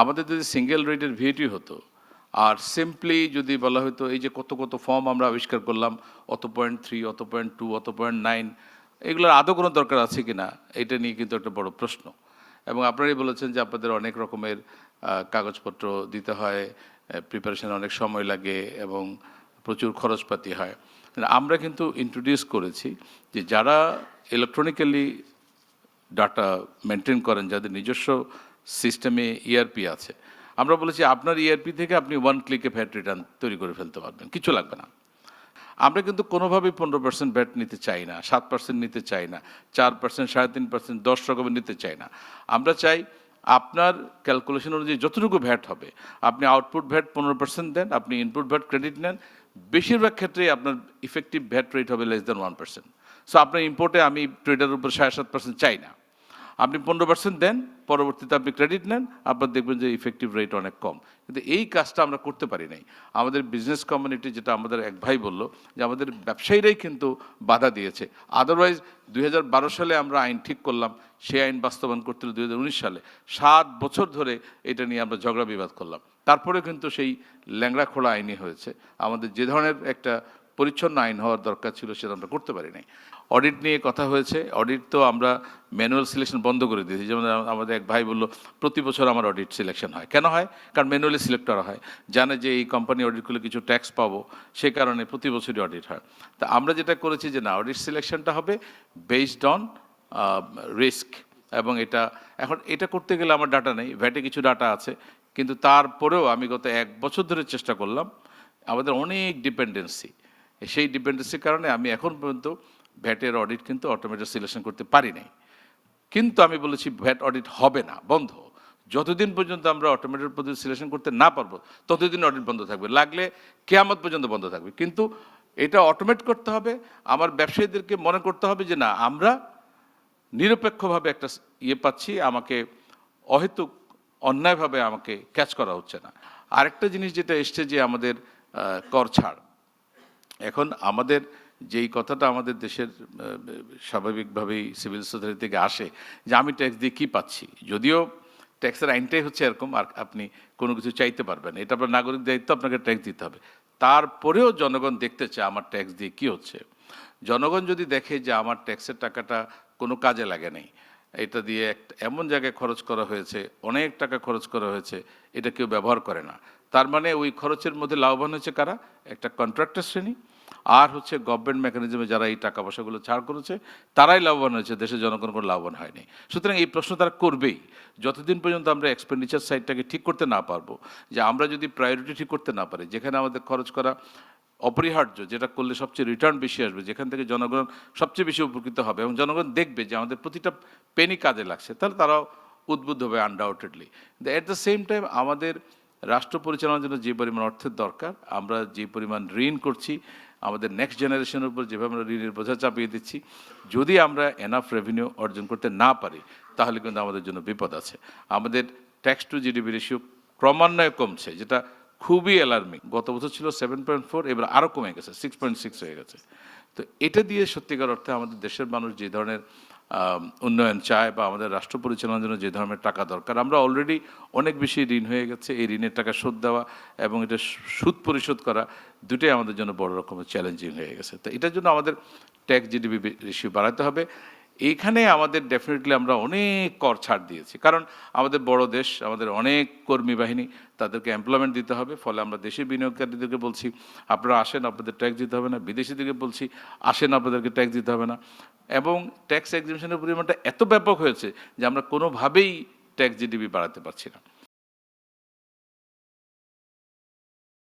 আমাদের যদি সিঙ্গেল রেটের ভিএটি হতো, আর সিম্পলি যদি বলা হতো, এই যে কত কত ফর্ম আমরা আবিষ্কার করলাম, অত পয়েন্ট থ্রি অত পয়েন্ট টু অত পয়েন্ট নাইন এগুলোর আদৌ কোনো দরকার আছে কি না এটা নিয়ে কিন্তু একটা বড় প্রশ্ন। এবং আপনারাই বলেছেন যে আপনাদের অনেক রকমের কাগজপত্র দিতে হয় প্রিপারেশন অনেক সময় লাগে এবং প্রচুর খরচপাতি হয়। আমরা কিন্তু ইন্ট্রোডিউস করেছি যে যারা ইলেকট্রনিক্যালি ডাটা মেনটেন করেন, যাদের নিজস্ব সিস্টেমে ইআরপি আছে। আমরা বলেছি, আপনার ইআরপি থেকে আপনি ওয়ান ক্লিকে ভ্যাট রিটার্ন তৈরি করে ফেলতে পারবেন। কিছু লাগবে না। আমরা কিন্তু কোনোভাবেই পনেরো পার্সেন্ট ভ্যাট নিতে চাই না, সাত পার্সেন্ট নিতে চাই না, চার পার্সেন্ট সাড়ে তিন পার্সেন্ট দশ রকমের নিতে চাই না। আমরা চাই আপনার ক্যালকুলেশন অনুযায়ী যতটুকু ভ্যাট হবে, আপনি আউটপুট ভ্যাট পনেরো পার্সেন্ট দেন, আপনি ইনপুট ভ্যাট ক্রেডিট নেন, বেশিরভাগ ক্ষেত্রেই আপনার ইফেক্টিভ ভ্যাট রেট হবে less than one percent so আপনার ইম্পোর্টে আমি ট্রেডার উপর সাড়ে সাত পার্সেন্ট চাই না। আপনি পনেরো পার্সেন্ট দেন, পরবর্তীতে আপনি ক্রেডিট নেন, আপনার দেখবেন যে ইফেক্টিভ রেট অনেক কম। কিন্তু এই কাজটা আমরা করতে পারি নাই। আমাদের বিজনেস কমিউনিটি যেটা আমাদের এক ভাই বলল যে আমাদের ব্যবসায়ীরাই কিন্তু বাধা দিয়েছে। আদারওয়াইজ দুই হাজার বারো সালে আমরা আইন ঠিক করলাম, সেই আইন বাস্তবায়ন করতে দুই হাজার উনিশ সালে। সাত বছর ধরে এটা নিয়ে আমরা ঝগড়া বিবাদ করলাম। তারপরে কিন্তু সেই ল্যাংড়া খোলা আইনই হয়েছে। আমাদের যে ধরনের একটা পরিচ্ছন্ন আইন হওয়ার দরকার ছিল সেটা আমরা করতে পারি নাই। অডিট নিয়ে কথা হয়েছে, অডিট তো আমরা ম্যানুয়াল সিলেকশন বন্ধ করে দিয়েছি। যেমন আমাদের এক ভাই বলল, প্রতি বছর আমার অডিট সিলেকশন হয়। কেন হয়? কারণ ম্যানুয়ালি সিলেক্ট করা হয়। জানে যে এই কোম্পানি অডিট করলে কিছু ট্যাক্স পাবো সে কারণে প্রতি বছরই অডিট হয়। তা আমরা যেটা করেছি যে, না, অডিট সিলেকশনটা হবে বেসড অন রিস্ক এবং এটা, এখন এটা করতে গেলে আমার ডাটা নেই ভ্যাটে কিছু ডাটা আছে, কিন্তু তারপরেও আমি গত এক বছর ধরে চেষ্টা করলাম, আমাদের অনেক ডিপেন্ডেন্সি সেই ডিপেন্ডেন্সির কারণে আমি এখন পর্যন্ত ভ্যাটের অডিট কিন্তু অটোমেটিক সিলেকশন করতে পারি নাই। কিন্তু আমি বলেছি ভ্যাট অডিট হবে না, বন্ধ। যতদিন পর্যন্ত আমরা অটোমেটেড পদ্ধতি সিলেকশন করতে না পারব, ততদিন অডিট বন্ধ থাকবে। লাগলে কেয়ামত পর্যন্ত বন্ধ থাকবে। কিন্তু এটা অটোমেট করতে হবে। আমার ব্যবসায়ীদেরকে মনে করতে হবে যে, না, আমরা নিরপেক্ষভাবে একটা ইয়ে পাচ্ছি, আমাকে অহেতুক, অন্যায়ভাবে আমাকে ক্যাচ করা হচ্ছে না। আরেকটা জিনিস যেটা এসছে যে আমাদের কর ছাড়। এখন আমাদের যেই কথাটা আমাদের দেশের স্বাভাবিকভাবেই সিভিল সোসাইটি থেকে আসে যে আমি ট্যাক্স দিয়ে কী পাচ্ছি? যদিও ট্যাক্সের আইনটাই হচ্ছে এরকম, আর আপনি কোনো কিছু চাইতে পারবেন এটা আপনার নাগরিক দায়িত্ব, আপনাকে ট্যাক্স দিতে হবে। তারপরেও জনগণ দেখতে চায় আমার ট্যাক্স দিয়ে কী হচ্ছে। জনগণ যদি দেখে যে আমার ট্যাক্সের টাকাটা কোনো কাজে লাগে নাই, এটা দিয়ে এমন জায়গায় খরচ করা হয়েছে, অনেক টাকা খরচ করা হয়েছে, এটা কেউ ব্যবহার করে না। তার মানে ওই খরচের মধ্যে লাভবান হয়েছে কারা? একটা কন্ট্রাক্টর শ্রেণি। আর হচ্ছে গভর্নমেন্ট মেকানিজমে যারা এই টাকা পয়সাগুলো ছাড় করেছে, তারাই লাভবান হয়েছে দেশের জনগণ কোনো লাভবান হয়নি। সুতরাং এই প্রশ্ন তারা করবেই। যতদিন পর্যন্ত আমরা এক্সপেন্ডিচার সাইডটাকে ঠিক করতে না পারব, যে আমরা যদি প্রায়োরিটি ঠিক করতে না পারি, যেখানে আমাদের খরচ করা অপরিহার্য, যেটা করলে সবচেয়ে রিটার্ন বেশি আসবে, যেখান থেকে জনগণ সবচেয়ে বেশি উপকৃত হবে এবং জনগণ দেখবে যে আমাদের প্রতিটা পেনি কাজে লাগছে, তাহলে তারাও উদ্বুদ্ধ হবে undoubtedly at the same time আমাদের রাষ্ট্র পরিচালনার জন্য যে পরিমাণ অর্থের দরকার, আমরা যে পরিমাণ ঋণ করছি, আমাদের নেক্সট জেনারেশনের উপর যেভাবে আমরা ঋণের বোঝা চাপিয়ে দিচ্ছি, যদি আমরা এনাফ রেভিনিউ অর্জন করতে না পারি, তাহলে কিন্তু আমাদের জন্য বিপদ আছে। আমাদের ট্যাক্স টু জিডিপি রেশিও ক্রমান্বয়ে কমছে, যেটা খুবই অ্যালার্মিং গত বছর ছিল সেভেন পয়েন্ট ফোর এবার আরও কমে গেছে সিক্স পয়েন্ট সিক্স হয়ে গেছে। তো এটা দিয়ে সত্যিকার অর্থে আমাদের দেশের মানুষ যে ধরনের উন্নয়ন চায় বা আমাদের রাষ্ট্র পরিচালনার জন্য যে ধরনের টাকা দরকার। আমরা অলরেডি অনেক বেশি ঋণ হয়ে গেছে। এই ঋণের টাকা শোধ দেওয়া এবং এটা সুদ পরিশোধ করা দুটোই আমাদের জন্য বড় রকমের চ্যালেঞ্জিং হয়ে গেছে। তো এটার জন্য আমাদের ট্যাক্স জিডিপি রেশিও বাড়াতে হবে। এইখানে আমাদের ডেফিনেটলি আমরা অনেক কর ছাড় দিয়েছি। কারণ আমাদের বড় দেশ, আমাদের অনেক কর্মী বাহিনী, তাদেরকে এমপ্লয়মেন্ট দিতে হবে, ফলে আমরা দেশের বিনিয়োগকারীদেরকে বলছি, আপনারা আসেন, আপনাদের ট্যাক্স দিতে হবে না, বিদেশিদেরকে বলছি, আসেন, আপনাদেরকে ট্যাক্স দিতে হবে না। এবং ট্যাক্স এক্সিবিশনের পরিমাণটা এত ব্যাপক হয়েছে যে আমরা কোনোভাবেই ট্যাক্স জিডিপি বাড়াতে পারছি না।